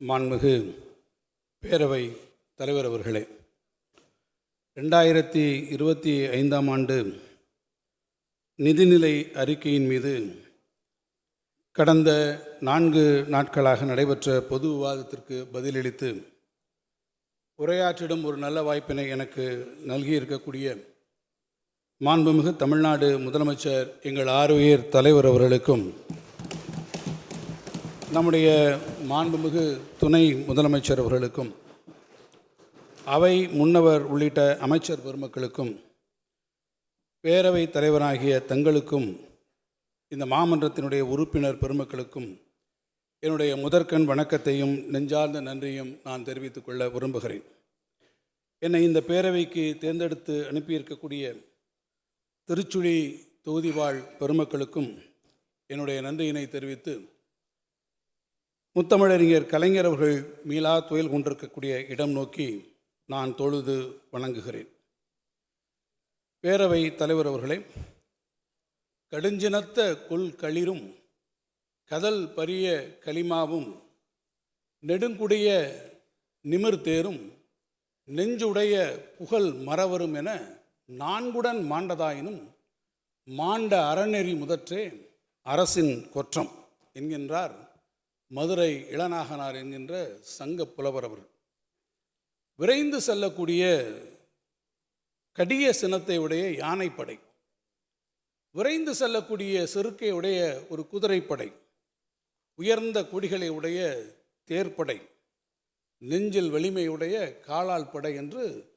மாண்புமிகு பேரவை தலைவர் அவர்களே ரெண்டாயிரத்தி இருபத்தி ஐந்தாம் ஆண்டு நிதிநிலை அறிக்கையின் மீது கடந்த நான்கு நாட்களாக நடைபெற்ற பொது விவாதத்திற்கு பதிலளித்து உரையாற்றிடும் ஒரு நல்ல வாய்ப்பினை எனக்கு நல்கியிருக்கக்கூடிய மாண்புமிகு தமிழ்நாடு முதலமைச்சர் எங்கள் ஆர்வியர் தலைவர் அவர்களுக்கும் நம்முடைய மாண்புமிகு துணை முதலமைச்சர் அவர்களுக்கும் அவை முன்னவர் உள்ளிட்ட அமைச்சர் பெருமக்களுக்கும் பேரவை தலைவராகிய தங்களுக்கும் இந்த மாமன்றத்தினுடைய உறுப்பினர் பெருமக்களுக்கும் என்னுடைய முதற்கண் வணக்கத்தையும் நெஞ்சார்ந்த நன்றியும் நான் தெரிவித்துக் கொள்ள விரும்புகிறேன். என்னை இந்த பேரவைக்கு தேர்ந்தெடுத்து அனுப்பியிருக்கக்கூடிய திருச்சுழி தொகுதிவாழ் பெருமக்களுக்கும் என்னுடைய நன்றியினை தெரிவித்து முத்தமிழறிஞர் கலைஞர் அவர்கள் மீளா துயில் கொண்டிருக்கக்கூடிய இடம் நோக்கி நான் தொழுது வணங்குகிறேன். பேரவை தலைவர் அவர்களே கடுஞ்சினத்த கொல் களிரும் கதல் பரிய களிமாவும் நெடுங்குடைய நிமிர்தேரும் நெஞ்சுடைய புகழ் மறவரும் என நான்குடன் மாண்டதாயினும் மாண்ட அறநெறி முதற்றே அரசின் கொற்றம் என்கின்றார் மதுரை இளநாகனார் என்கின்ற சங்க புலவர் அவர். விரைந்து செல்லக்கூடிய கடிய சினத்தை உடைய யானைப்படை. விரைந்து செல்லக்கூடிய செருக்கை உடைய ஒரு குதிரைப்படை. உயர்ந்த கொடிகளை உடைய தேர்ப்படை. நெஞ்சில் வலிமையுடைய காலால் படை என்று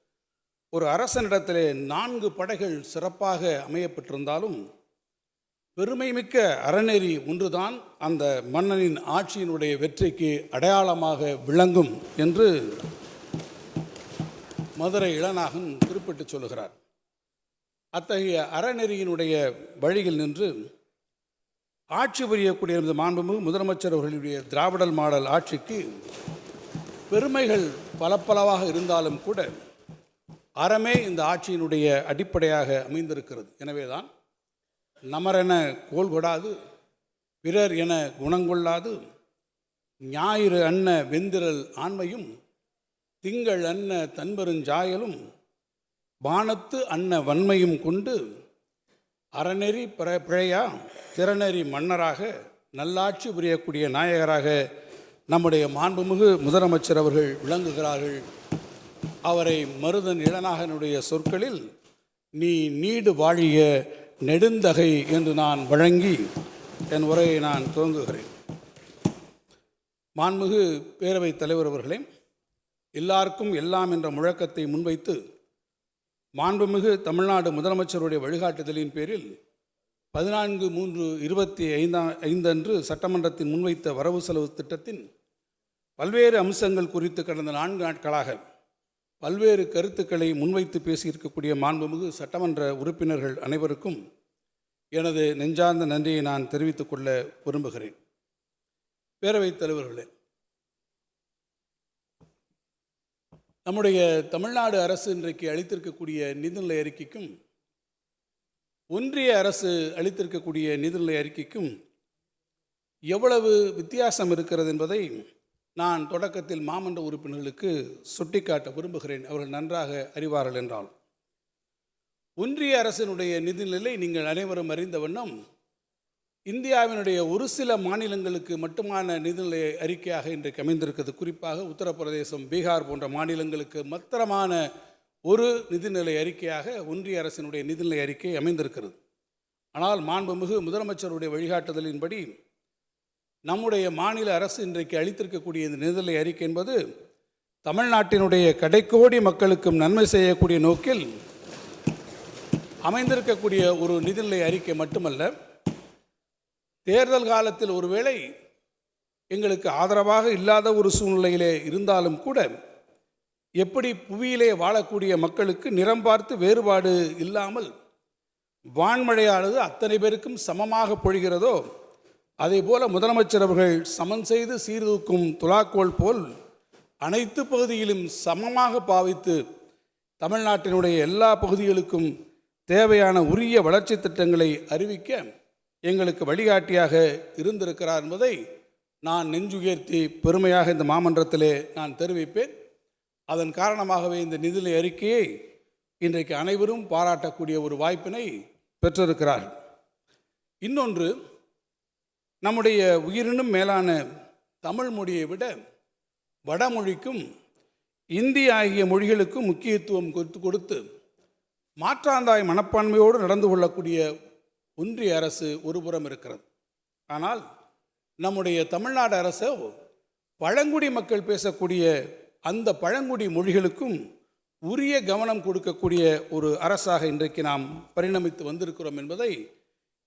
ஒரு அரசனிடத்திலே நான்கு படைகள் சிறப்பாக அமையப்பட்டிருந்தாலும் பெருமைமிக்க அறநெறி ஒன்றுதான் அந்த மன்னனின் ஆட்சியினுடைய வெற்றிக்கு அடையாளமாக விளங்கும் என்று மதுரை இளநாகன் குறிப்பிட்டு சொல்லுகிறார். அத்தகைய அறநெறியினுடைய வழியில் நின்று ஆட்சி புரியக்கூடிய இந்த மாண்புமிகு முதலமைச்சர் அவர்களுடைய திராவிடல் மாடல் ஆட்சிக்கு பெருமைகள் பல பலவாக இருந்தாலும் கூட அறமே இந்த ஆட்சியினுடைய அடிப்படையாக அமைந்திருக்கிறது. எனவேதான் நமரென கோல் கொடாது பிறர் என குணங்கொள்ளாது ஞாயிறு அன்ன வெந்திரல் ஆண்மையும் திங்கள் அன்ன தன்பெருஞ்சாயலும் வானத்து அன்ன வன்மையும் கொண்டு அறநெறி பிற பிழையா திறநெறி மன்னராக நல்லாட்சி புரியக்கூடிய நாயகராக நம்முடைய மாண்புமிகு முதலமைச்சர் அவர்கள் விளங்குகிறார்கள். அவரை மருதன் இளநாகனுடைய சொற்களில் நீ நீடு வாழிய நெடுந்தகை என்று நான் வழங்கி என் உரையை நான் துவங்குகிறேன். மாண்புமிகு பேரவைத் தலைவர் அவர்களே எல்லாருக்கும் எல்லாம் என்ற முழக்கத்தை முன்வைத்து மாண்புமிகு தமிழ்நாடு முதலமைச்சருடைய வழிகாட்டுதலின் பேரில் பதினான்கு மூன்று இருபத்தி ஐந்தாம் ஐந்தன்று சட்டமன்றத்தின் முன்வைத்த வரவு செலவு திட்டத்தின் பல்வேறு அம்சங்கள் குறித்து கடந்த நான்கு நாட்களாக பல்வேறு கருத்துக்களை முன்வைத்து பேசியிருக்கக்கூடிய மாண்புமிகு சட்டமன்ற உறுப்பினர்கள் அனைவருக்கும் எனது நெஞ்சார்ந்த நன்றியை நான் தெரிவித்துக் கொள்ள விரும்புகிறேன். பேரவைத் தலைவர்களே நம்முடைய தமிழ்நாடு அரசு இன்றைக்கு அளித்திருக்கக்கூடிய நிதிநிலை அறிக்கைக்கும் ஒன்றிய அரசு அளித்திருக்கக்கூடிய நிதிநிலை அறிக்கைக்கும் எவ்வளவு வித்தியாசம் இருக்கிறது என்பதை நான் தொடக்கத்தில் மாமன்ற உறுப்பினர்களுக்கு சுட்டிக்காட்ட விரும்புகிறேன். அவர்கள் நன்றாக அறிவார்கள் என்றால். ஒன்றிய அரசினுடைய நிதிநிலை நீங்கள் அனைவரும் அறிந்த வண்ணம் இந்தியாவினுடைய ஒரு சில மாநிலங்களுக்கு மட்டுமான நிதிநிலை அறிக்கையாக இன்றைக்கு அமைந்திருக்கிறது. குறிப்பாக உத்தரப்பிரதேசம் பீகார் போன்ற மாநிலங்களுக்கு மாத்திரமான ஒரு நிதிநிலை அறிக்கையாக ஒன்றிய அரசினுடைய நிதிநிலை அறிக்கை அமைந்திருக்கிறது. ஆனால் மாண்புமிகு முதலமைச்சருடைய வழிகாட்டுதலின்படி நம்முடைய மாநில அரசு இன்றைக்கு அளித்திருக்கக்கூடிய இந்த நிதிநிலை அறிக்கை என்பது தமிழ்நாட்டினுடைய கடைக்கோடி மக்களுக்கும் நன்மை செய்யக்கூடிய நோக்கில் அமைந்திருக்கக்கூடிய ஒரு நிதிநிலை அறிக்கை மட்டுமல்ல. தேர்தல் காலத்தில் ஒருவேளை எங்களுக்கு ஆதரவாக இல்லாத ஒரு சூழ்நிலையிலே இருந்தாலும் கூட எப்படி புவியிலே வாழக்கூடிய மக்களுக்கு நிறம் பார்த்து வேறுபாடு இல்லாமல் வான்மழையானது அத்தனை பேருக்கும் சமமாக பொழிகிறதோ அதே போல முதலமைச்சர் அவர்கள் சமன் செய்து சீர்தூக்கும் துலாக்கோல் போல் அனைத்து பகுதியிலும் சமமாக பாவித்து தமிழ்நாட்டினுடைய எல்லா பகுதிகளுக்கும் தேவையான உரிய வளர்ச்சி திட்டங்களை அறிவிக்க எங்களுக்கு வழிகாட்டியாக இருந்திருக்கிறார் என்பதை நான் நெஞ்சுயர்த்தி பெருமையாக இந்த மாமன்றத்திலே நான் தெரிவிப்பேன். அதன் காரணமாகவே இந்த நிதிநிலை அறிக்கையை இன்றைக்கு அனைவரும் பாராட்டக்கூடிய ஒரு வாய்ப்பினை பெற்றிருக்கிறார்கள். இன்னொன்று நம்முடைய உயிரினும் மேலான தமிழ் மொழியை விட வடமொழிக்கும் இந்தி ஆகிய மொழிகளுக்கும் முக்கியத்துவம் கொடுத்து கொடுத்து மாற்றாந்தாய் மனப்பான்மையோடு நடந்து கொள்ளக்கூடிய ஒன்றிய அரசு ஒருபுறம் இருக்கிறது. ஆனால் நம்முடைய தமிழ்நாடு அரசோ பழங்குடி மக்கள் பேசக்கூடிய அந்த பழங்குடி மொழிகளுக்கும் உரிய கவனம் கொடுக்கக்கூடிய ஒரு அரசாக இன்றைக்கு நாம் பரிணமித்து வந்திருக்கிறோம் என்பதை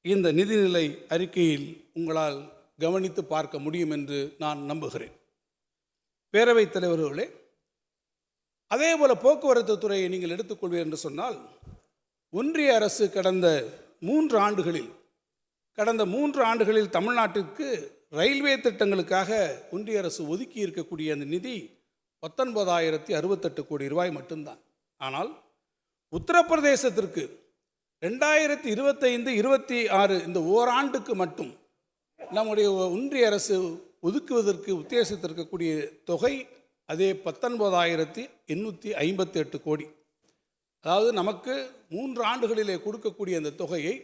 இந்த நிதிநிலை அறிக்கையில் உங்களால் கவனித்து பார்க்க முடியும் என்று நான் நம்புகிறேன். பேரவைத் தலைவர்களே அதே போல் போக்குவரத்து துறையை நீங்கள் எடுத்துக்கொள்வீர் என்று சொன்னால் ஒன்றிய அரசு கடந்த மூன்று ஆண்டுகளில் கடந்த மூன்று ஆண்டுகளில் தமிழ்நாட்டிற்கு ரயில்வே திட்டங்களுக்காக ஒன்றிய அரசு ஒதுக்கி இருக்கக்கூடிய அந்த நிதி பத்தொன்பதாயிரத்தி அறுபத்தெட்டு கோடி ரூபாய் மட்டும்தான். ஆனால் உத்தரப்பிரதேசத்திற்கு ரெண்டாயிரத்தி இருபத்தைந்து இருபத்தி ஆறு இந்த ஓராண்டுக்கு மட்டும் நம்முடைய ஒன்றிய அரசு ஒதுக்குவதற்கு உத்தேசித்திருக்கக்கூடிய தொகை அதே பத்தொன்பதாயிரத்தி எண்ணூற்றி ஐம்பத்தி எட்டு கோடி. அதாவது நமக்கு மூன்று ஆண்டுகளிலே கொடுக்கக்கூடிய அந்த தொகையை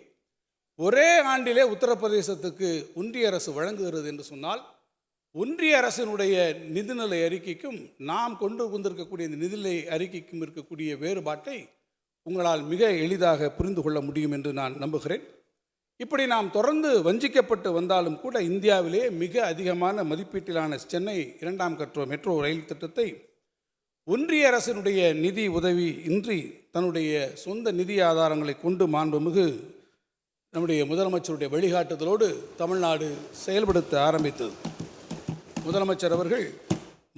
ஒரே ஆண்டிலே உத்தரப்பிரதேசத்துக்கு ஒன்றிய அரசு வழங்குகிறது என்று சொன்னால் ஒன்றிய அரசினுடைய நிதிநிலை அறிக்கைக்கும் நாம் கொண்டு வந்திருக்கக்கூடிய இந்த நிதிநிலை அறிக்கைக்கும் இருக்கக்கூடிய வேறுபாட்டை உங்களால் மிக எளிதாக புரிந்து கொள்ள முடியும் என்று நான் நம்புகிறேன். இப்படி நாம் தொடர்ந்து வஞ்சிக்கப்பட்டு வந்தாலும் கூட இந்தியாவிலே மிக அதிகமான மதிப்பீட்டிலான சென்னை இரண்டாம் கற்றோ மெட்ரோ ரயில் திட்டத்தை ஒன்றிய அரசினுடைய நிதி உதவி இன்றி தன்னுடைய சொந்த நிதி ஆதாரங்களை கொண்டு மாண்புமிகு நம்முடைய முதலமைச்சருடைய வழிகாட்டுதலோடு தமிழ்நாடு செயல்படுத்த ஆரம்பித்தது. முதலமைச்சர் அவர்கள்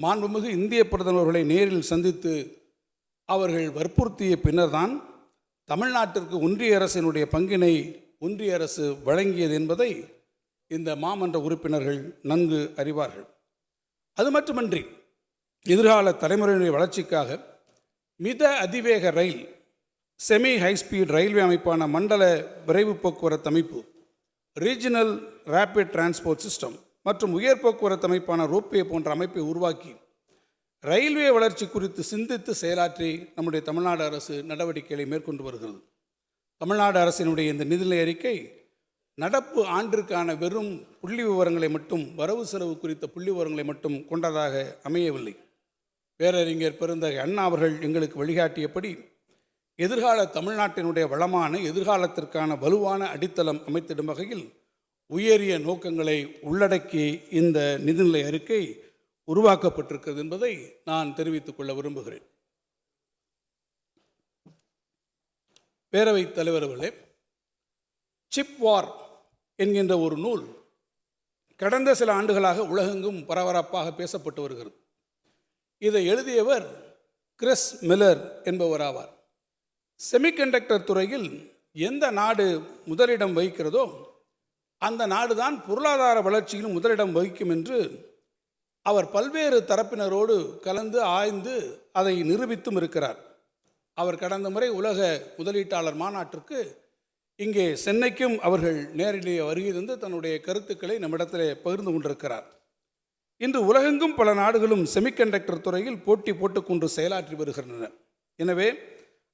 மாண்புமிகு இந்திய பிரதமர்களை நேரில் சந்தித்து அவர்கள் வற்புறுத்திய பின்னர்தான் தமிழ்நாட்டிற்கு ஒன்றிய அரசினுடைய பங்கினை ஒன்றிய அரசு வழங்கியது என்பதை இந்த மாமன்ற உறுப்பினர்கள் நன்கு அறிவார்கள். அது மட்டுமன்றி எதிர்கால தலைமுறையினுடைய வளர்ச்சிக்காக மித அதிவேக ரயில் செமி ஹைஸ்பீட் ரயில்வே அமைப்பான மண்டல விரைவு போக்குவரத்து அமைப்பு ரீஜனல் ரேபிட் டிரான்ஸ்போர்ட் சிஸ்டம் மற்றும் உயர் போக்குவரத்து அமைப்பான ரோப்வே போன்ற அமைப்பை உருவாக்கி ரயில்வே வளர்ச்சி குறித்து சிந்தித்து செயலாற்றி நம்முடைய தமிழ்நாடு அரசு நடவடிக்கைகளை மேற்கொண்டு வருகிறது. தமிழ்நாடு அரசினுடைய இந்த நிதிநிலை அறிக்கை நடப்பு ஆண்டிற்கான வெறும் புள்ளி விவரங்களை மட்டும் வரவு செலவு குறித்த புள்ளி விவரங்களை மட்டும் கொண்டதாக அமையவில்லை. பேரறிஞர் பெருந்தகை அண்ணா அவர்கள் எங்களுக்கு வழிகாட்டியபடி எதிர்கால தமிழ்நாட்டினுடைய வளமான எதிர்காலத்திற்கான வலுவான அடித்தளம் அமைத்திடும் வகையில் உயரிய நோக்கங்களை உள்ளடக்கி இந்த நிதிநிலை அறிக்கை உருவாக்கப்பட்டிருக்கிறது என்பதை நான் தெரிவித்துக் கொள்ள விரும்புகிறேன். பேரவைத் தலைவர் அவர்களே சிப் வார் என்கின்ற ஒரு நூல் கடந்த சில ஆண்டுகளாக உலகெங்கும் பரபரப்பாக பேசப்பட்டு வருகிறது. இதை எழுதியவர் கிறிஸ் மில்லர் என்பவர் ஆவார் செமிகண்டக்டர் துறையில் எந்த நாடு முதலிடம் வகிக்கிறதோ அந்த நாடுதான் பொருளாதார வளர்ச்சியில் முதலிடம் வகிக்கும் என்று அவர் பல்வேறு தரப்பினரோடு கலந்து ஆய்ந்து அதை நிரூபித்தும் இருக்கிறார். அவர் கடந்த முறை உலக முதலீட்டாளர் மாநாட்டிற்கு இங்கே சென்னைக்கும் அவர்கள் நேரிலேயே வருகை தந்து தன்னுடைய கருத்துக்களை நம்மிடத்திலே பகிர்ந்து கொண்டிருக்கிறார். இன்று உலகெங்கும் பல நாடுகளும் செமிகண்டக்டர் துறையில் போட்டி போட்டுக்கொண்டு செயலாற்றி வருகின்றன. எனவே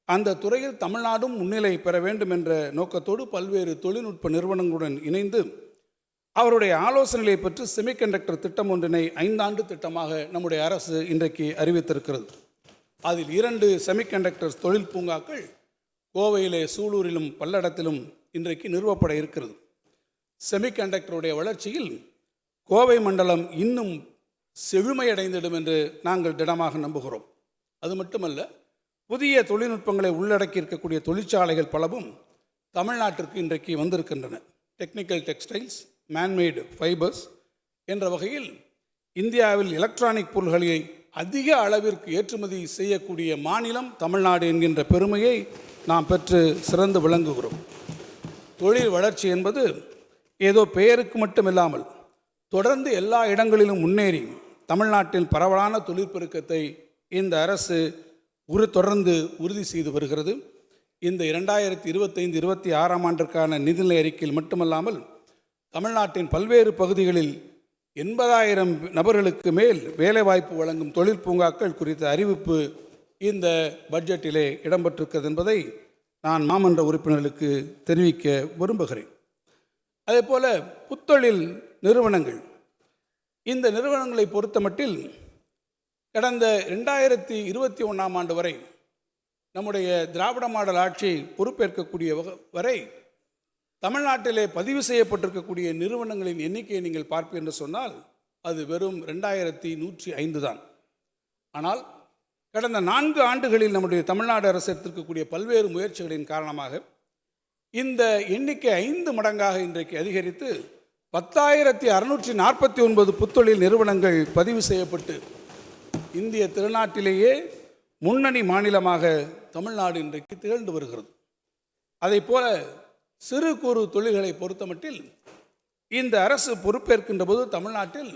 அந்த துறையில் தமிழ்நாடும் முன்னிலை பெற வேண்டும் என்ற நோக்கத்தோடு பல்வேறு தொழில்நுட்ப நிறுவனங்களுடன் இணைந்து அவருடைய ஆலோசனைகளை பெற்று செமிகண்டக்டர் திட்டம் ஒன்றினை ஐந்தாண்டு திட்டமாக நம்முடைய அரசு இன்றைக்கு அறிவித்திருக்கிறது. அதில் இரண்டு செமிகண்டக்டர் தொழில் பூங்காக்கள் கோவையிலே சூலூரிலும் பல்லடத்திலும் இன்றைக்கு நிறுவப்பட இருக்கிறது. செமிகண்டக்டருடைய வளர்ச்சியில் கோவை மண்டலம் இன்னும் செழுமையடைந்திடும் என்று நாங்கள் திடமாக நம்புகிறோம். அது மட்டுமல்ல புதிய தொழில்நுட்பங்களை உள்ளடக்கி இருக்கக்கூடிய தொழிற்சாலைகள் பலவும் தமிழ்நாட்டிற்கு இன்றைக்கு வந்திருக்கின்றன. டெக்னிக்கல் டெக்ஸ்டைல்ஸ் மேன்மேடு ஃபைபர்ஸ் என்ற வகையில் இந்தியாவில் எலக்ட்ரானிக் பொருள்களை அதிக அளவிற்கு ஏற்றுமதி செய்யக்கூடிய மாநிலம் தமிழ்நாடு என்கின்ற பெருமையை நாம் பெற்று சிறந்து விளங்குகிறோம். தொழில் வளர்ச்சி என்பது ஏதோ பெயருக்கு மட்டுமில்லாமல் தொடர்ந்து எல்லா இடங்களிலும் முன்னேறி தமிழ்நாட்டில் பரவலான தொழிற்பெருக்கத்தை இந்த அரசு உரு தொடர்ந்து உறுதி செய்து வருகிறது. இந்த இரண்டாயிரத்தி இருபத்தைந்து இருபத்தி ஆறாம் ஆண்டிற்கான நிதிநிலை அறிக்கையில் மட்டுமல்லாமல் தமிழ்நாட்டின் பல்வேறு பகுதிகளில் எண்பதாயிரம் நபர்களுக்கு மேல் வேலைவாய்ப்பு வழங்கும் தொழில் பூங்காக்கள் குறித்த அறிவிப்பு இந்த பட்ஜெட்டிலே இடம்பெற்றிருக்கிறது என்பதை நான் மாமன்ற உறுப்பினர்களுக்கு தெரிவிக்க விரும்புகிறேன். அதேபோல புத்தொழில் நிறுவனங்கள். இந்த நிறுவனங்களை பொறுத்தமட்டில் கடந்த ரெண்டாயிரத்தி இருபத்தி ஒன்றாம் ஆண்டு வரை நம்முடைய திராவிட மாடல் ஆட்சி பொறுப்பேற்கக்கூடிய வரை தமிழ்நாட்டிலே பதிவு செய்யப்பட்டிருக்கக்கூடிய நிறுவனங்களின் எண்ணிக்கையை நீங்கள் பார்ப்பு என்று சொன்னால் அது வெறும் ரெண்டாயிரத்தி நூற்றி ஐந்து தான். ஆனால் கடந்த நான்கு ஆண்டுகளில் நம்முடைய தமிழ்நாடு அரசு எடுத்திருக்கக்கூடிய பல்வேறு முயற்சிகளின் காரணமாக இந்த எண்ணிக்கை ஐந்து மடங்காக இன்றைக்கு அதிகரித்து பத்தாயிரத்தி அறுநூற்றி நாற்பத்தி ஒன்பது புத்தொழில் நிறுவனங்கள் பதிவு செய்யப்பட்டு இந்திய திருநாட்டிலேயே முன்னணி மாநிலமாக தமிழ்நாடு இன்றைக்கு திகழ்ந்து வருகிறது. அதைப் போல சிறு குறு தொழில்களை பொறுத்தமட்டில் இந்த அரசு பொறுப்பேற்கின்ற போது தமிழ்நாட்டில்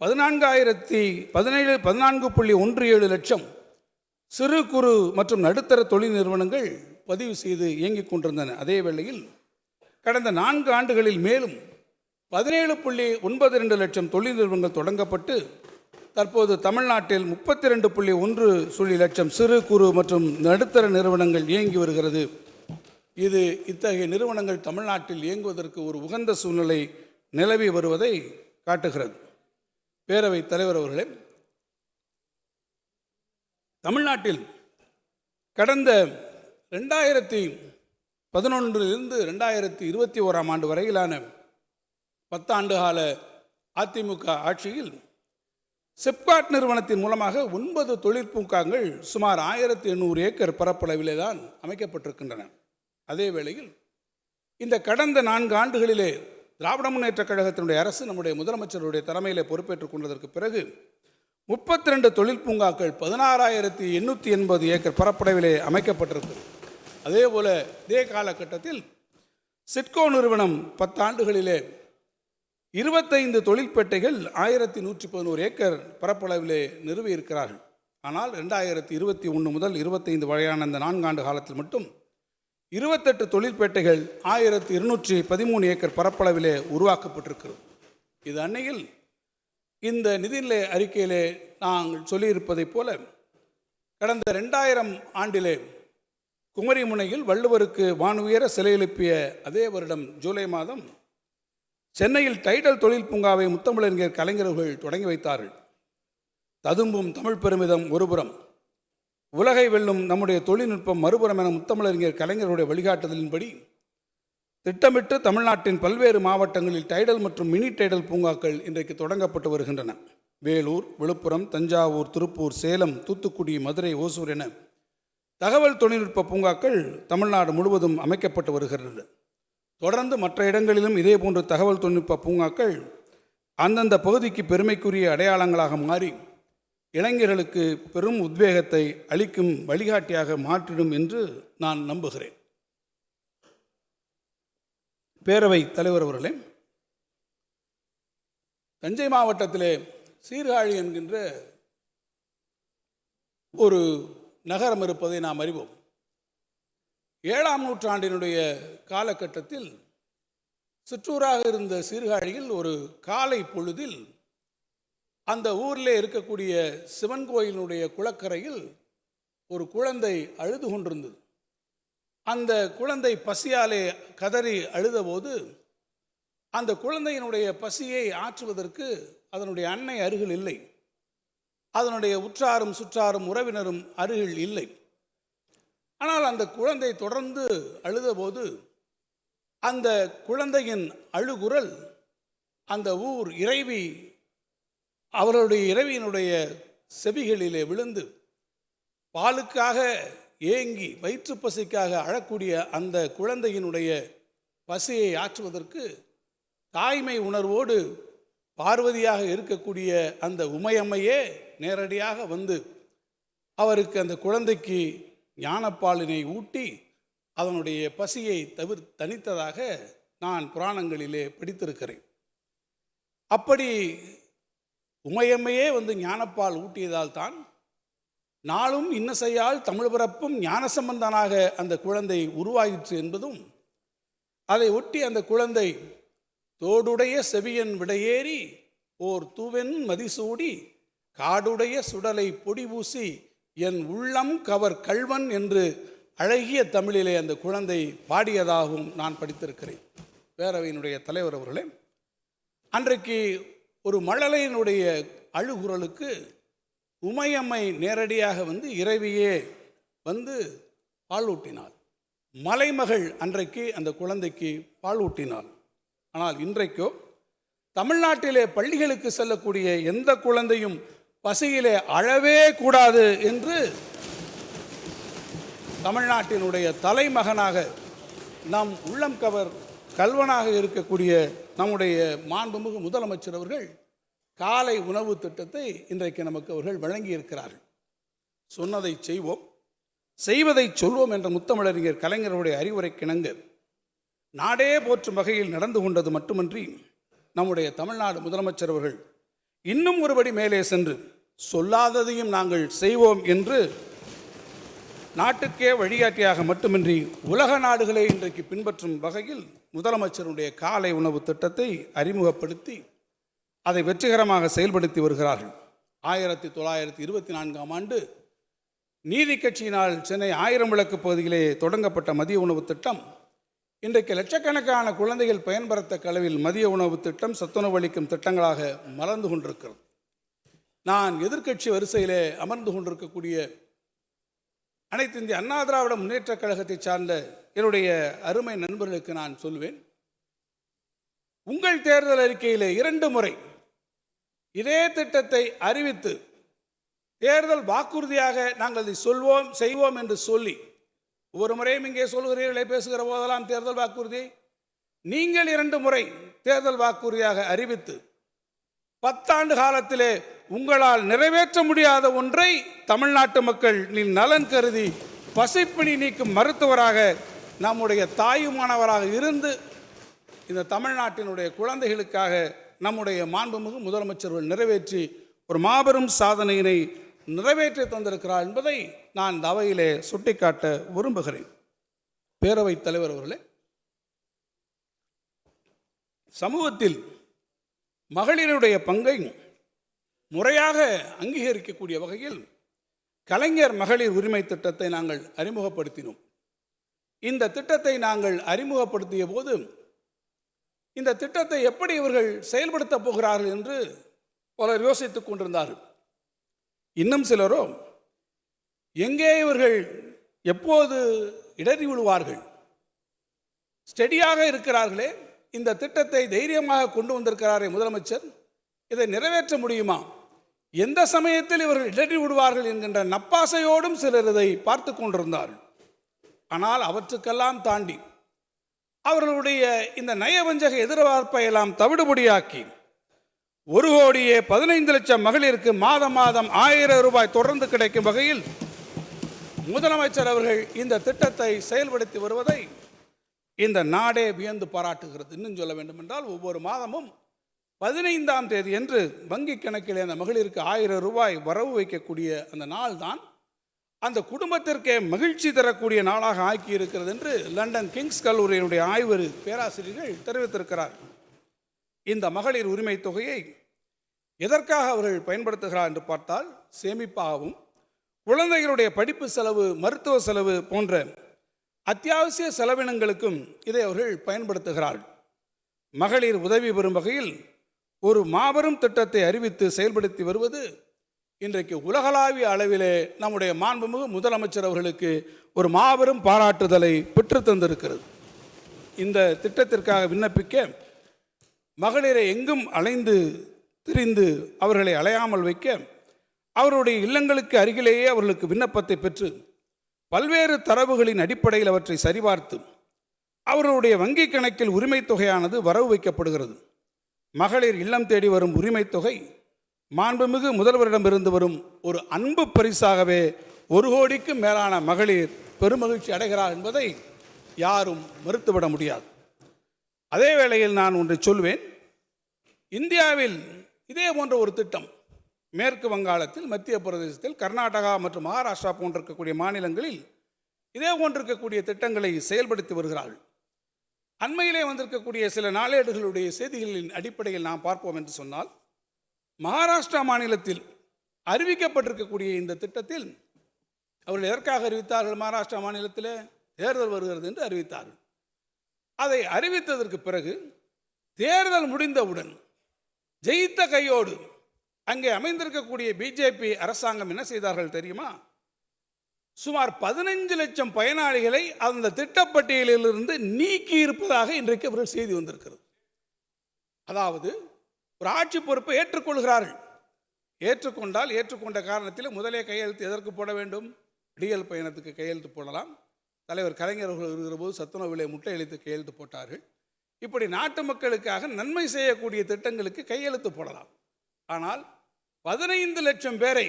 பதினான்காயிரத்தி பதினேழு பதினான்கு புள்ளி ஒன்று ஏழு லட்சம் சிறு குறு மற்றும் நடுத்தர தொழில் நிறுவனங்கள் பதிவு செய்து இயங்கிக் கொண்டிருந்தன. அதே வேளையில் கடந்த நான்கு ஆண்டுகளில் மேலும் பதினேழு புள்ளி ஒன்பது ரெண்டு லட்சம் தொழில் நிறுவனங்கள் தொடங்கப்பட்டு தற்போது தமிழ்நாட்டில் முப்பத்தி ரெண்டு புள்ளி ஒன்று சுழி லட்சம் சிறு குறு மற்றும் நடுத்தர நிறுவனங்கள் இயங்கி வருகிறது. இது இத்தகைய நிறுவனங்கள் தமிழ்நாட்டில் இயங்குவதற்கு ஒரு உகந்த சூழ்நிலை நிலவி வருவதை காட்டுகிறது. பேரவை தலைவர் அவர்களே தமிழ்நாட்டில் கடந்த ரெண்டாயிரத்தி பதினொன்றிலிருந்து ரெண்டாயிரத்தி இருபத்தி ஓராம் ஆண்டு வரையிலான பத்தாண்டு கால அதிமுக ஆட்சியில் சிப்காட் நிறுவனத்தின் மூலமாக ஒன்பது தொழிற்பூங்காங்கள் சுமார் ஆயிரத்தி எண்ணூறு ஏக்கர் பரப்பளவிலே தான் அமைக்கப்பட்டிருக்கின்றன. அதே வேளையில் இந்த கடந்த நான்கு ஆண்டுகளிலே திராவிட முன்னேற்றக் கழகத்தினுடைய அரசு நம்முடைய முதலமைச்சருடைய தலைமையிலே பொறுப்பேற்றுக் கொண்டதற்கு பிறகு முப்பத்தி ரெண்டு தொழில் பூங்காக்கள் பதினாறாயிரத்தி எண்ணூற்றி எண்பது ஏக்கர் பரப்பளவிலே அமைக்கப்பட்டிருக்கு அதே போல் இதே காலகட்டத்தில் சிட்கோ நிறுவனம் பத்தாண்டுகளிலே இருபத்தைந்து தொழிற்பேட்டைகள் ஆயிரத்தி நூற்றி பதினோரு ஏக்கர் பரப்பளவிலே நிறுவி இருக்கிறார்கள் ஆனால் ரெண்டாயிரத்தி இருபத்தி ஒன்று முதல் இருபத்தைந்து வரையான அந்த நான்காண்டு காலத்தில் மட்டும் இருபத்தெட்டு தொழிற்பேட்டைகள் ஆயிரத்தி இருநூற்றி பதிமூணு ஏக்கர் பரப்பளவிலே உருவாக்கப்பட்டிருக்கிறது இது அன்னையில் இந்த நிதிநிலை அறிக்கையிலே நாங்கள் சொல்லியிருப்பதைப் போல கடந்த ரெண்டாயிரம் ஆண்டிலே குமரிமுனையில் வள்ளுவருக்கு வானுயர சிலை எழுப்பிய அதே வருடம் ஜூலை மாதம் சென்னையில் டைடல் தொழில் பூங்காவை முத்தமிழறிஞர் கலைஞர்கள் தொடங்கி வைத்தார்கள். ததும்பும் தமிழ் பெருமிதம் ஒருபுறம். உலகை வெல்லும் நம்முடைய தொழில்நுட்பம் மறுபுறம் என முத்தமிழறிஞர் கலைஞருடைய வழிகாட்டுதலின்படி திட்டமிட்டு தமிழ்நாட்டின் பல்வேறு மாவட்டங்களில் டைடல் மற்றும் மினி டைடல் பூங்காக்கள் இன்றைக்கு தொடங்கப்பட்டு வருகின்றன. வேலூர் விழுப்புரம் தஞ்சாவூர் திருப்பூர் சேலம் தூத்துக்குடி மதுரை ஓசூர் என தகவல் தொழில்நுட்ப பூங்காக்கள் தமிழ்நாடு முழுவதும் அமைக்கப்பட்டு வருகிறது. தொடர்ந்து மற்ற இடங்களிலும் இதேபோன்ற தகவல் தொழில்நுட்ப பூங்காக்கள் அந்தந்த பகுதிக்கு பெருமைக்குரிய அடையாளங்களாக மாறி இளைஞர்களுக்கு பெரும் உத்வேகத்தை அளிக்கும் வழிகாட்டியாக மாற்றிடும் என்று நான் நம்புகிறேன். பேரவை தலைவர் அவர்களே தஞ்சை மாவட்டத்திலே சீர்காழி என்கின்ற ஒரு நகரம் இருப்பதை நாம் அறிவோம். ஏழாம் நூற்றாண்டினுடைய காலகட்டத்தில் சிற்றூராக இருந்த சீர்காழியில் ஒரு காலை பொழுதில் அந்த ஊரில் இருக்கக்கூடிய சிவன் கோயிலினுடைய குளக்கரையில் ஒரு குழந்தை அழுது கொண்டிருந்தது. அந்த குழந்தை பசியாலே கதறி அழுதபோது அந்த குழந்தையினுடைய பசியை ஆற்றுவதற்கு அதனுடைய அன்னை அருகில் இல்லை. அதனுடைய உற்றாரும் சுற்றாரும் உறவினரும் அருகில் இல்லை. ஆனால் அந்த குழந்தை தொடர்ந்து அழுதபோது அந்த குழந்தையின் அழுகுரல் அந்த ஊர் இறைவி அவருடைய இறைவியினுடைய செவிகளிலே விழுந்து பாலுக்காக ஏங்கி வயிற்று பசிக்காக அழக்கூடிய அந்த குழந்தையினுடைய பசியை ஆற்றுவதற்கு தாய்மை உணர்வோடு பார்வதியாக இருக்கக்கூடிய அந்த உமையம்மையே நேரடியாக வந்து அவருக்கு அந்த குழந்தைக்கு ஞானப்பாலினை ஊட்டி அதனுடைய பசியை தவிர் தனித்ததாக நான் புராணங்களிலே படித்திருக்கிறேன். அப்படி உமையம்மையே வந்து ஞானப்பால் ஊட்டியதால் தான் நாளும் இன்னசையால் தமிழ் பிறப்பும் ஞானசம்பந்தனாக அந்த குழந்தை உருவாயிற்று என்பதும் அதை ஒட்டி அந்த குழந்தை தோடுடைய செவியன் விடையேறி ஓர் தூவென் மதிசூடி காடுடைய சுடலை பொடிபூசி என் உள்ளம் கவர் கள்வன் என்று அழகிய தமிழிலே அந்த குழந்தை பாடியதாகவும் நான் படித்திருக்கிறேன். பேரவையினுடைய தலைவர் அவர்களே அன்றைக்கு ஒரு மழலையினுடைய அழுகுரலுக்கு உமையம்மை நேரடியாக வந்து இறைவியே வந்து பாலூட்டினாள் மலைமகள் அன்றைக்கு அந்த குழந்தைக்கு பாலூட்டினாள் ஆனால் இன்றைக்கோ தமிழ்நாட்டிலே பள்ளிகளுக்கு செல்லக்கூடிய எந்த குழந்தையும் பசியிலே அழவே கூடாது என்று தமிழ்நாட்டினுடைய தலைமகனாக நம் உள்ளம் கவர் கல்வனாக இருக்கக்கூடிய நம்முடைய மாண்புமிகு முதலமைச்சர் அவர்கள் காலை உணவு திட்டத்தை இன்றைக்கு நமக்கு அவர்கள் வழங்கியிருக்கிறார்கள். சொன்னதை செய்வோம். செய்வதை சொல்வோம் என்ற முத்தமிழறிஞர் கலைஞருடைய அறிவுரை கிணங்கு. நாடே போற்றும் வகையில் நடந்து கொண்டது மட்டுமன்றி நம்முடைய தமிழ்நாடு முதலமைச்சர் அவர்கள் இன்னும் ஒருபடி மேலே சென்று சொல்லாததையும் நாங்கள் செய்வோம் என்று நாட்டுக்கே வழிகாட்டியாக மட்டுமின்றி உலக நாடுகளை இன்றைக்கு பின்பற்றும் வகையில் முதலமைச்சருடைய காலை உணவு திட்டத்தை அறிமுகப்படுத்தி அதை வெற்றிகரமாக செயல்படுத்தி வருகிறார்கள். ஆயிரத்தி தொள்ளாயிரத்தி இருபத்தி நான்காம் ஆண்டு நீதி கட்சியினால் சென்னை ஆயிரம் விளக்கு பகுதியிலே தொடங்கப்பட்ட மதிய உணவு திட்டம். இன்றைக்கு லட்சக்கணக்கான குழந்தைகள் பயன்பெறத்தக்க அளவில் மதிய உணவு திட்டம் சத்துணவு அளிக்கும் திட்டங்களாக மலர்ந்து கொண்டிருக்கிறது. நான் எதிர்க்கட்சி வரிசையிலே அமர்ந்து கொண்டிருக்கக்கூடிய அனைத்து இந்திய அண்ணா திராவிட முன்னேற்றக் கழகத்தை சார்ந்த என்னுடைய அருமை நண்பர்களுக்கு நான் சொல்வேன். உங்கள் தேர்தல் அறிக்கையில் இரண்டு முறை இதே திட்டத்தை அறிவித்து தேர்தல் வாக்குறுதியாக நாங்கள் இதை சொல்வோம் செய்வோம் என்று சொல்லி ஒரு முறையும் இங்கே சொல்கிறீர்களே பேசுகிற போதெல்லாம் தேர்தல் வாக்குறுதி. நீங்கள் இரண்டு முறை தேர்தல் வாக்குறுதியாக அறிவித்து பத்தாண்டு காலத்திலே உங்களால் நிறைவேற்ற முடியாத ஒன்றை தமிழ்நாட்டு மக்கள் நீ நலன் கருதி பசிப்பிணி நீக்கும் மருத்துவராக நம்முடைய தாயுமானவராக இருந்து இந்த தமிழ்நாட்டினுடைய குழந்தைகளுக்காக நம்முடைய மாண்புமிகு முதலமைச்சர்கள் நிறைவேற்றி ஒரு மாபெரும் சாதனையினை நிறைவேற்றி தந்திருக்கிறார் என்பதை நான் இந்த அவையிலே சுட்டிக்காட்ட விரும்புகிறேன். பேரவைத் தலைவர் அவர்களே சமூகத்தில் மகளிருடைய பங்கை முறையாக அங்கீகரிக்கக்கூடிய வகையில் கலைஞர் மகளிர் உரிமை திட்டத்தை நாங்கள் அறிமுகப்படுத்தினோம். இந்த திட்டத்தை நாங்கள் அறிமுகப்படுத்திய போது இந்த திட்டத்தை எப்படி இவர்கள் செயல்படுத்தப் போகிறார்கள் என்று பலர் யோசித்துக் கொண்டிருந்தார்கள். இன்னும் சிலரோ எங்கே இவர்கள் எப்போது இடறி விழுவார்கள் ஸ்டெடியாக இருக்கிறார்களே இந்த திட்டத்தை தைரியமாக கொண்டு வந்திருக்கிறாரே முதலமைச்சர் இதை நிறைவேற்ற முடியுமா? எந்த சமயத்தில் இவர்கள் இடறி விடுவார்கள் என்கின்ற நப்பாசையோடும் சிலர் இதை பார்த்து கொண்டிருந்தார்கள். ஆனால் அவற்றுக்கெல்லாம் தாண்டி அவர்களுடைய இந்த நயவஞ்சக எதிர்பார்ப்பை எல்லாம் தவிடுபடியாக்கி ஒரு கோடியே பதினைந்து லட்சம் மகளிருக்கு மாதம் மாதம் ஆயிரம் ரூபாய் தொடர்ந்து கிடைக்கும் வகையில் முதலமைச்சர் அவர்கள் இந்த திட்டத்தை செயல்படுத்தி வருவதை இந்த நாடே வியந்து பாராட்டுகிறது. இன்னும் சொல்ல வேண்டும் என்றால் ஒவ்வொரு மாதமும் பதினைந்தாம் தேதி என்று வங்கி கணக்கில் அந்த மகளிருக்கு ஆயிரம் ரூபாய் வரவு வைக்கக்கூடிய அந்த நாள் தான் அந்த குடும்பத்திற்கே மகிழ்ச்சி தரக்கூடிய நாளாக ஆக்கி இருக்கிறது என்று லண்டன் கிங்ஸ் கல்லூரியினுடைய ஆய்வு பேராசிரியர்கள் தெரிவித்திருக்கிறார். இந்த மகளிர் உரிமை தொகையை எதற்காக அவர்கள் பயன்படுத்துகிறார் என்று பார்த்தால் சேமிப்பாகவும் குழந்தைகளுடைய படிப்பு செலவு மருத்துவ செலவு போன்ற அத்தியாவசிய செலவினங்களுக்கும் இதை அவர்கள் பயன்படுத்துகிறார்கள் மகளிர் உதவி பெறும் வகையில் ஒரு மாபெரும் திட்டத்தை அறிவித்து செயல்படுத்தி வருவது இன்றைக்கு உலகளாவிய அளவிலே நம்முடைய மாண்புமிகு முதலமைச்சர் அவர்களுக்கு ஒரு மாபெரும் பாராட்டுதலை பெற்று தந்திருக்கிறது. இந்த திட்டத்திற்காக விண்ணப்பிக்க மகளிரை எங்கும் அலைந்து திரிந்து அவர்களை அலையாமல் வைக்க அவருடைய இல்லங்களுக்கு அருகிலேயே அவர்களுக்கு விண்ணப்பத்தை பெற்று பல்வேறு தரவுகளின் அடிப்படையில் அவற்றை சரிபார்த்து அவர்களுடைய வங்கிக் கணக்கில் உரிமைத் தொகையானது வரவு வைக்கப்படுகிறது. மகளிர் இல்லம் தேடி வரும் உரிமைத் தொகை மாண்புமிகு முதல்வரிடமிருந்து வரும் ஒரு அன்பு பரிசாகவே ஒரு கோடிக்கும் மேலான மகளிர் பெருமகிழ்ச்சி அடைகிறார் என்பதை யாரும் மறுத்துவிட முடியாது. அதே வேளையில் நான் ஒன்றை சொல்வேன். இந்தியாவில் இதே போன்ற ஒரு திட்டம் மேற்கு வங்காளத்தில் மத்திய பிரதேசத்தில் கர்நாடகா மற்றும் மகாராஷ்டிரா போன்ற இருக்கக்கூடிய மாநிலங்களில் இதே போன்றிருக்கக்கூடிய திட்டங்களை செயல்படுத்தி வருகிறார்கள். அண்மையிலே வந்திருக்கக்கூடிய சில நாளேடுகளுடைய செய்திகளின் அடிப்படையில் நாம் பார்ப்போம் என்று சொன்னால் மகாராஷ்டிரா மாநிலத்தில் அறிவிக்கப்பட்டிருக்கக்கூடிய இந்த திட்டத்தில் அவர்கள் எதற்காக அறிவித்தார்கள்? மகாராஷ்டிரா மாநிலத்தில் தேர்தல் வருகிறது என்று அறிவித்தார்கள். அதை அறிவித்ததற்கு பிறகு தேர்தல் முடிந்தவுடன் ஜெயித்த கையோடு அங்கே அமைந்திருக்கக்கூடிய பிஜேபி அரசாங்கம் என்ன செய்தார்கள் தெரியுமா? சுமார் பதினைஞ்சு லட்சம் பயனாளிகளை அந்த திட்டப்பட்டியலிலிருந்து நீக்கி இருப்பதாக இன்றைக்கு அவர்கள் செய்தி வந்திருக்கிறது. அதாவது ஒரு ஆட்சி பொறுப்பை ஏற்றுக்கொள்கிறார்கள். ஏற்றுக்கொண்டால் ஏற்றுக்கொண்ட காரணத்தில் முதலே கையெழுத்து எதற்கு போட வேண்டும்? விடியல் பயணத்துக்கு கையெழுத்து போடலாம். தலைவர் கலைஞர் அவர்கள் இருக்கிற போது சத்துணவு விலை முட்டை அளித்து கையெழுத்து போட்டார்கள். இப்படி நாட்டு மக்களுக்காக நன்மை செய்யக்கூடிய திட்டங்களுக்கு கையெழுத்து போடலாம். ஆனால் பதினைந்து லட்சம் பேரை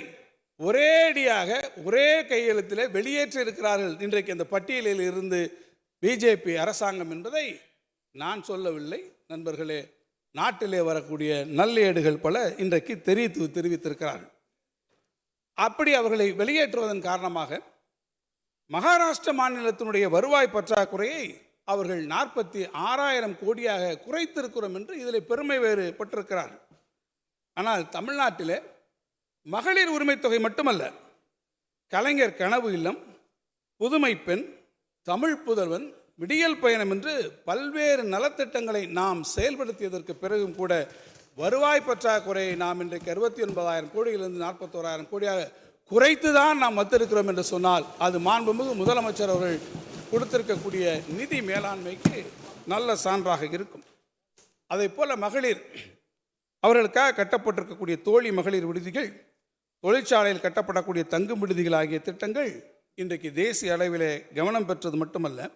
ஒரேடியாக ஒரே கையெழுத்தில் வெளியேற்றி இருக்கிறார்கள். இன்றைக்கு அந்த பட்டியலில் இருந்து பிஜேபி அரசாங்கம் என்பதை நான் சொல்லவில்லை. நண்பர்களே நாட்டிலே வரக்கூடிய நல்லேடுகள் பல இன்றைக்கு தெரிவித்து தெரிவித்திருக்கிறார்கள். அப்படி அவர்களை வெளியேற்றுவதன் காரணமாக மகாராஷ்டிர மாநிலத்தினுடைய வருவாய் பற்றாக்குறையை அவர்கள் நாற்பத்தி ஆறாயிரம் கோடியாக குறைத்திருக்கிறோம் என்று இதில் பெருமை வேறு பட்டிருக்கிறார்கள் ஆனால் தமிழ்நாட்டில் மகளிர் உரிமை தொகை மட்டுமல்ல கலைஞர் கனவு இல்லம் புதுமை பெண் தமிழ் புதல்வன் விடியல் பயணம் என்று பல்வேறு நலத்திட்டங்களை நாம் செயல்படுத்தியதற்கு பிறகும் கூட வருவாய் பற்றாக்குறையை நாம் இன்றைக்கு அறுபத்தி ஒன்பதாயிரம் கோடியிலிருந்து நாற்பத்தோராயிரம் கோடியாக குறைத்து தான் நாம் வத்திருக்கிறோம் என்று சொன்னால் அது மாண்புமிகு முதலமைச்சர் அவர்கள் கொடுத்திருக்கக்கூடிய நிதி மேலாண்மைக்கு நல்ல சான்றாக இருக்கும். அதே போல் மகளிர் அவர்களுக்காக கட்டப்பட்டிருக்கக்கூடிய தோழி மகளிர் விடுதிகள் தொழிற்சாலையில் கட்டப்படக்கூடிய தங்கும் விடுதிகள் ஆகிய திட்டங்கள் இன்றைக்கு தேசிய அளவிலே கவனம் பெற்றது மட்டுமல்ல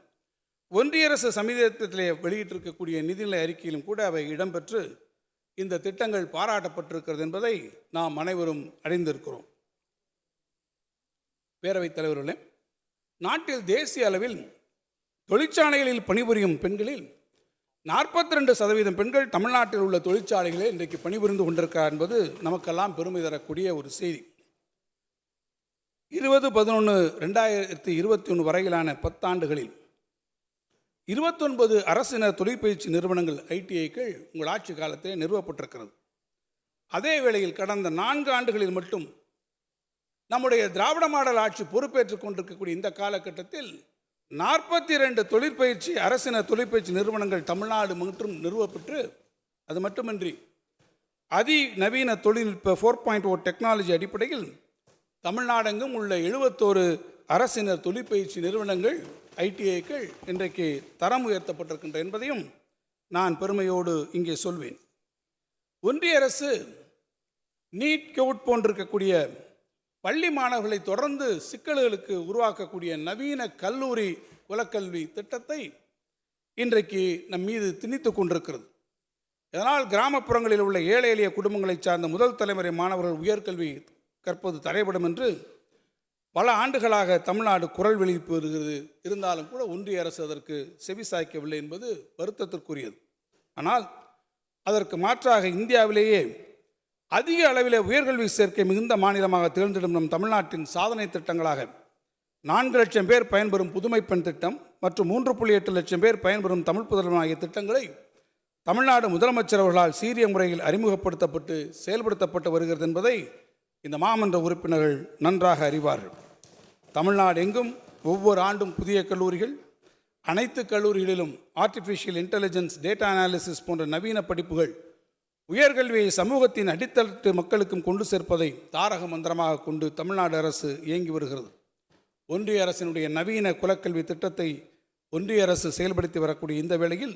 ஒன்றிய அரசு சமீபத்திலே வெளியிட்டிருக்கக்கூடிய நிதிநிலை அறிக்கையிலும் கூட அவை இடம்பெற்று இந்த திட்டங்கள் பாராட்டப்பட்டிருக்கிறது என்பதை நாம் அனைவரும் அறிந்திருக்கிறோம். பேரவைத் தலைவர்களே நாட்டில் தேசிய அளவில் தொழிற்சாலைகளில் பணிபுரியும் பெண்களில் நாற்பத்தி ரெண்டு சதவீதம் பெண்கள் தமிழ்நாட்டில் உள்ள தொழிற்சாலைகளில் இன்றைக்கு பணிபுரிந்து கொண்டிருக்கிறார் என்பது நமக்கெல்லாம் பெருமை தரக்கூடிய ஒரு செய்தி. இருபது பதினொன்று ரெண்டாயிரத்தி இருபத்தி ஒன்று வரையிலான பத்தாண்டுகளில் இருபத்தொன்பது அரசினர் தொழிற்பயிற்சி நிறுவனங்கள் ஐடிஐக்கள் உங்கள் ஆட்சி காலத்தில் நிறுவப்பட்டிருக்கிறது. அதே வேளையில் கடந்த நான்கு ஆண்டுகளில் மட்டும் நம்முடைய திராவிட மாடல் ஆட்சி பொறுப்பேற்றுக் கொண்டிருக்கக்கூடிய இந்த காலகட்டத்தில் நாற்பத்தி ரெண்டு தொழிற்பயிற்சி அரசினர் தொழிற்பயிற்சி நிறுவனங்கள் தமிழ்நாடு மற்றும் நிறுவப்பட்டு அது மட்டுமின்றி அதி நவீன தொழில்நுட்ப ஃபோர் பாயிண்ட் ஓ டெக்னாலஜி அடிப்படையில் தமிழ்நாடெங்கும் உள்ள எழுபத்தோரு அரசினர் தொழிற்பயிற்சி நிறுவனங்கள் ஐடிஐக்கள் இன்றைக்கு தரம் உயர்த்தப்பட்டிருக்கின்ற என்பதையும் நான் பெருமையோடு இங்கே சொல்வேன். ஒன்றிய அரசு நீட் கவுட் போன்றிருக்கக்கூடிய பள்ளி மாணவர்களை தொடர்ந்து சிக்கல்களுக்கு உருவாக்கக்கூடிய நவீன கல்லூரி குலக்கல்வி திட்டத்தை இன்றைக்கு நம் மீது திணித்து கொண்டிருக்கிறது. இதனால் கிராமப்புறங்களில் உள்ள ஏழை எளிய குடும்பங்களைச் சார்ந்த முதல் தலைமுறை மாணவர்கள் உயர்கல்வி கற்பது தடைபடும் என்று பல ஆண்டுகளாக தமிழ்நாடு குரல் வெளியிட்டு வருகிறது. இருந்தாலும் கூட ஒன்றிய அரசு அதற்கு செவி சாய்க்கவில்லை என்பது வருத்தத்திற்குரியது. ஆனால் அதற்கு மாற்றாக இந்தியாவிலேயே அதிக அளவில் உயர்கல்வி சேர்க்கை மிகுந்த மாநிலமாக திகழ்ந்திடும் நம் தமிழ்நாட்டின் சாதனை திட்டங்களாக நான்கு லட்சம் பேர் பயன்பெறும் புதுமை பெண் திட்டம் மற்றும் மூன்று புள்ளி எட்டு லட்சம் பேர் பயன்பெறும் தமிழ் புதல்வன் ஆகிய திட்டங்களை தமிழ்நாடு முதலமைச்சர் அவர்களால் சீரிய முறையில் அறிமுகப்படுத்தப்பட்டு செயல்படுத்தப்பட்டு வருகிறது என்பதை இந்த மாமன்ற உறுப்பினர்கள் நன்றாக அறிவார்கள். தமிழ்நாடு எங்கும் ஒவ்வொரு ஆண்டும் புதிய கல்லூரிகள் அனைத்து கல்லூரிகளிலும் ஆர்டிஃபிஷியல் இன்டெலிஜென்ஸ் டேட்டா அனாலிசிஸ் போன்ற நவீன படிப்புகள் உயர்கல்வியை சமூகத்தின் அடித்தளத்து மக்களுக்கும் கொண்டு சேர்ப்பதை தாரக மந்திரமாக கொண்டு தமிழ்நாடு அரசு இயங்கி வருகிறது. ஒன்றிய அரசினுடைய நவீன குலக்கல்வி திட்டத்தை ஒன்றிய அரசு செயல்படுத்தி வரக்கூடிய இந்த வேளையில்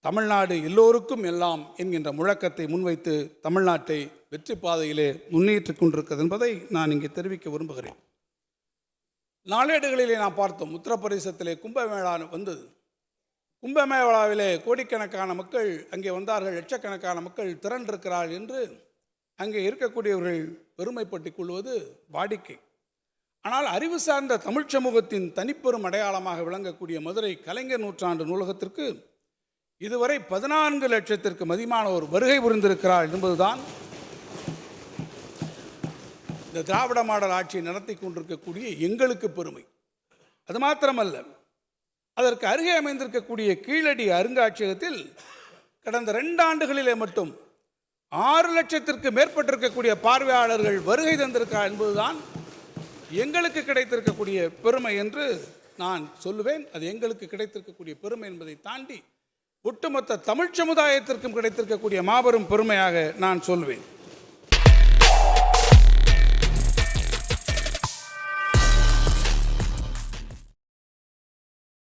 தமிழ்நாடு எல்லோருக்கும் எல்லாம் என்கின்ற முழக்கத்தை முன்வைத்து தமிழ்நாட்டை வெற்றி பாதையிலே முன்னேற்றிக் கொண்டிருக்கிறது என்பதை நான் இங்கே தெரிவிக்க விரும்புகிறேன். நாளேடுகளிலே நாம் பார்த்தோம். உத்தரப்பிரதேசத்திலே கும்பமேளா வந்தது. கும்பமேளாவிலே கோடிக்கணக்கான மக்கள் அங்கே வந்தார்கள் லட்சக்கணக்கான மக்கள் திரண்டிருக்கிறார்கள் என்று அங்கே இருக்கக்கூடியவர்கள் பெருமைப்பட்டுக் கொள்வது வாடிக்கை. ஆனால் அறிவு சார்ந்த தமிழ் சமூகத்தின் தனிப்பெரும் அடையாளமாக விளங்கக்கூடிய மதுரை கலைஞர் நூற்றாண்டு நூலகத்திற்கு இதுவரை பதினான்கு லட்சத்திற்கு மதிமானோர் வருகை புரிந்திருக்கிறார் என்பதுதான் இந்த திராவிட மாடல் ஆட்சியை நடத்தி கொண்டிருக்கக்கூடிய எங்களுக்கு பெருமை. அது மாத்திரமல்ல அதற்கு அருகே அமைந்திருக்கக்கூடிய கீழடி அருங்காட்சியகத்தில் கடந்த ரெண்டு ஆண்டுகளிலே மட்டும் ஆறு லட்சத்திற்கு மேற்பட்டிருக்கக்கூடிய பார்வையாளர்கள் வருகை தந்திருக்கா என்பதுதான் எங்களுக்கு கிடைத்திருக்கக்கூடிய பெருமை என்று நான் சொல்லுவேன். அது எங்களுக்கு கிடைத்திருக்கக்கூடிய பெருமை என்பதை தாண்டி ஒட்டுமொத்த தமிழ் சமுதாயத்திற்கும் கிடைத்திருக்கக்கூடிய மாபெரும் பெருமையாக நான் சொல்வேன்.